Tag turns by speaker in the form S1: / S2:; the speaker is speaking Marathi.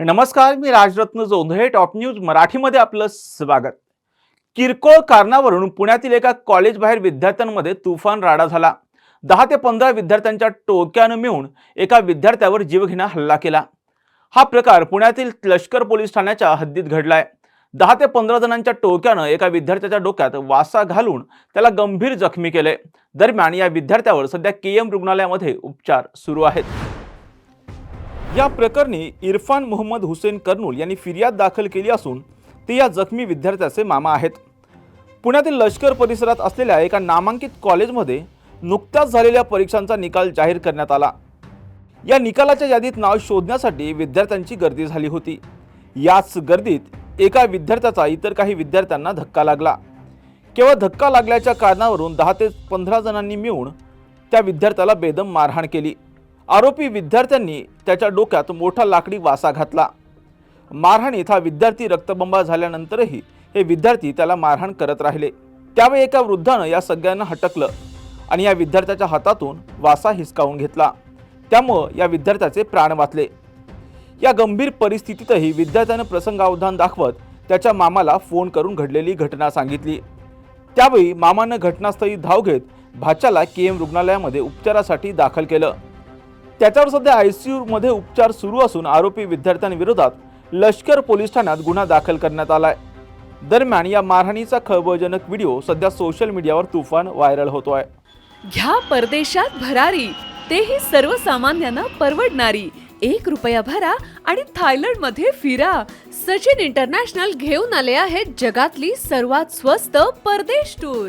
S1: नमस्कार मी राजरत्न जोंधळे टॉप न्यूज मराठीमध्ये आपलं स्वागत. किरकोळ कारणावरून पुण्यातील एका कॉलेजबाहेर विद्यार्थ्यांमध्ये तुफान राडा झाला. दहा ते पंधरा विद्यार्थ्यांच्या टोक्यानं मिळून एका विद्यार्थ्यावर जीवघेणा हल्ला केला. हा प्रकार पुण्यातील लष्कर पोलीस ठाण्याच्या हद्दीत घडलाय. दहा ते पंधरा जणांच्या टोक्यानं एका विद्यार्थ्याच्या डोक्यात वासा घालून त्याला गंभीर जखमी केले. दरम्यान या विद्यार्थ्यावर सध्या के एम रुग्णालयामध्ये उपचार सुरू आहेत. या प्रकरणी इरफान मोहम्मद हुसेन कर्नूल यांनी फिर्याद दाखल केली असून ते या जखमी विद्यार्थ्याचे मामा आहेत. पुण्यातील लष्कर परिसरात असलेल्या एका नामांकित कॉलेजमध्ये नुकत्याच झालेल्या परीक्षांचा निकाल जाहीर करण्यात आला. या निकालाच्या यादीत नाव शोधण्यासाठी विद्यार्थ्यांची गर्दी झाली होती. याच गर्दीत एका विद्यार्थ्याचा इतर काही विद्यार्थ्यांना धक्का लागला. केवळ धक्का लागल्याच्या कारणावरून दहा ते पंधरा जणांनी मिळून त्या विद्यार्थ्याला बेदम मारहाण केली. आरोपी विद्यार्थ्यांनी त्याच्या डोक्यात मोठा लाकडी वासा घातला. मारहाणीत हा विद्यार्थी रक्तबंबा झाल्यानंतरही हे विद्यार्थी त्याला मारहाण करत राहिले. त्यावेळी एका वृद्धानं या सगळ्यांना हटकलं आणि या विद्यार्थ्याच्या हातातून वासा हिसकावून घेतला. त्यामुळं या विद्यार्थ्याचे प्राण वाचले. या गंभीर परिस्थितीतही विद्यार्थ्यानं प्रसंगावधान दाखवत त्याच्या मामाला फोन करून घडलेली घटना सांगितली. त्यावेळी मामानं घटनास्थळी धाव घेत भाच्याला के एम रुग्णालयामध्ये उपचारासाठी दाखल केलं. त्याच्यावर सध्या आय सी मध्ये उपचार सुरू असून आरोपी विद्यार्थ्यांविरोधात लष्कर पोलीस ठाण्यात गुन्हा दाखल करण्यात आलाय. दरम्यान या मारहाणीचा खळबळजनक व्हिडिओ सध्या सोशल मीडियावर तुफान व्हायरल होतोय.
S2: घ्या परदेशात भरारी तेही सर्वसामान्यांना परवडणारी. एक रुपया भरा आणि थायलंडमध्ये फिरा. सचिन इंटरनॅशनल घेऊन आले आहेत जगातली सर्वात स्वस्त परदेश टूर.